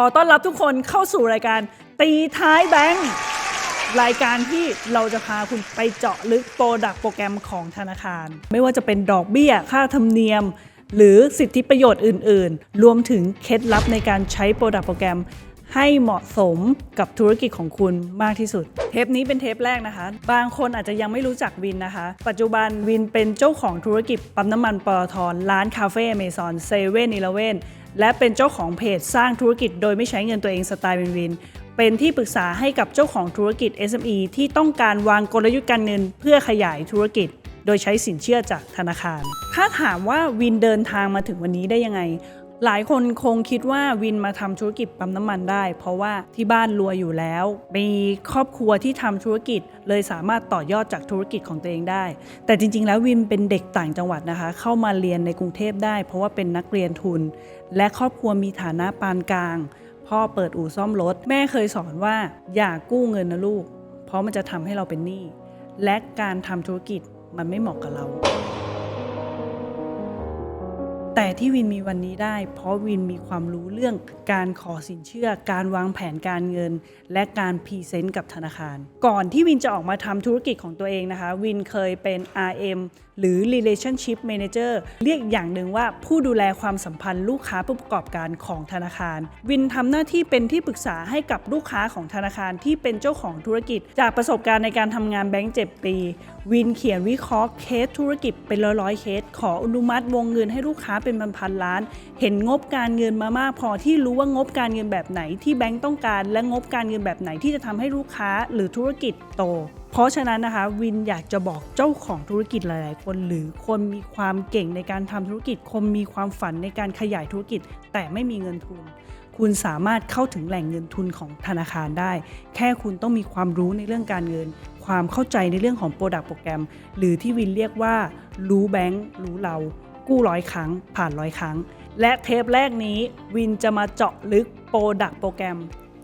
ขอต้อนรับทุกคนเข้าสู่รายการตีท้ายแบงค์รายการที่เราจะพาคุณไปเจาะลึกโปรดักโปรแกรมของธนาคาร ไม่ว่าจะเป็นดอกเบี้ย ค่าธรรมเนียม หรือสิทธิประโยชน์อื่น ๆ รวมถึงเคล็ดลับในการใช้โปรดักโปรแกรมให้เหมาะสมกับธุรกิจของคุณมากที่สุด เทปนี้เป็นเทปแรกนะคะ บางคนอาจจะยังไม่รู้จักวินนะคะ ปัจจุบันวินเป็นเจ้าของธุรกิจปั๊มน้ำมันปตทร้านคาเฟ่เมซอนเซเว่นอีเลเว่น และเป็นเจ้าของเพจสร้างธุรกิจโดยไม่ใช้เงินตัวเองสไตล์วินวิน เป็นที่ปรึกษาให้กับเจ้าของธุรกิจ SME ที่ต้องการวางกลยุทธ์การเงินเพื่อขยายธุรกิจ โดยใช้สินเชื่อจากธนาคาร ถ้าถามว่าวินเดินทางมาถึงวันนี้ได้ยังไง หลายคนคงคิดว่าวินมาทำธุรกิจปั๊มน้ำมันได้ เพราะว่าที่บ้านรวยอยู่แล้ว มีครอบครัวที่ทำธุรกิจ เลยสามารถต่อยอดจากธุรกิจของตัวเองได้ แต่จริง ๆ แล้ววินเป็นเด็กต่างจังหวัดนะคะ เข้ามาเรียนในกรุงเทพได้ เพราะว่าเป็นนักเรียนทุน และครอบครัวมีฐานะปานกลาง พ่อเปิดอู่ซ่อมรถ แม่เคยสอนว่าอย่ากู้เงินนะลูก เพราะมันจะทำให้เราเป็นหนี้และการทำธุรกิจมันไม่เหมาะกับเรา แต่ที่วินมีวันนี้ได้ เพราะวินมีความรู้เรื่องการขอสินเชื่อ การวางแผนการเงิน และการพรีเซนต์กับธนาคาร ก่อนที่วินจะออกมาทำธุรกิจของตัวเองนะคะ วินเคยเป็น RM หรือ Relationship Manager เรียกอย่างหนึ่งว่าผู้ดูแลความสัมพันธ์ลูกค้าผู้ประกอบการของธนาคาร วินทำหน้าที่เป็นที่ปรึกษาให้กับลูกค้าของธนาคารที่เป็นเจ้าของธุรกิจ จากประสบการณ์ในการทำงานแบงก์เจ็ดปี วินเขียนวิเคราะห์เคสธุรกิจเป็นร้อยๆเคส ขออนุมัติวงเงินให้ลูกค้าเป็นพันๆล้าน เห็นงบการเงินมามากพอที่รู้ว่างบการเงินแบบไหนที่แบงก์ต้องการ และงบการเงินแบบไหนที่จะทำให้ลูกค้าหรือธุรกิจโต เพราะฉะนั้นนะคะวินอยากจะบอกเจ้าของธุรกิจหลาย ๆ คน หรือคนมีความเก่งในการทำธุรกิจ คนมีความฝันในการขยายธุรกิจ แต่ไม่มีเงินทุนคุณสามารถเข้าถึงแหล่งเงินทุนของธนาคารได้ แค่คุณต้องมีความรู้ในเรื่องการเงิน ความเข้าใจในเรื่องของ Product โปรแกรม หรือที่วินเรียกว่า รู้แบงค์รู้เรา กู้ร้อยครั้ง ผ่านร้อยครั้ง และเทปแรกนี้วินจะมาเจาะลึกโปรดักโปรแกรม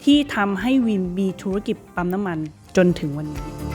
ที่ทำให้วินมีธุรกิจปั๊มน้ำมันจนถึงวันนี้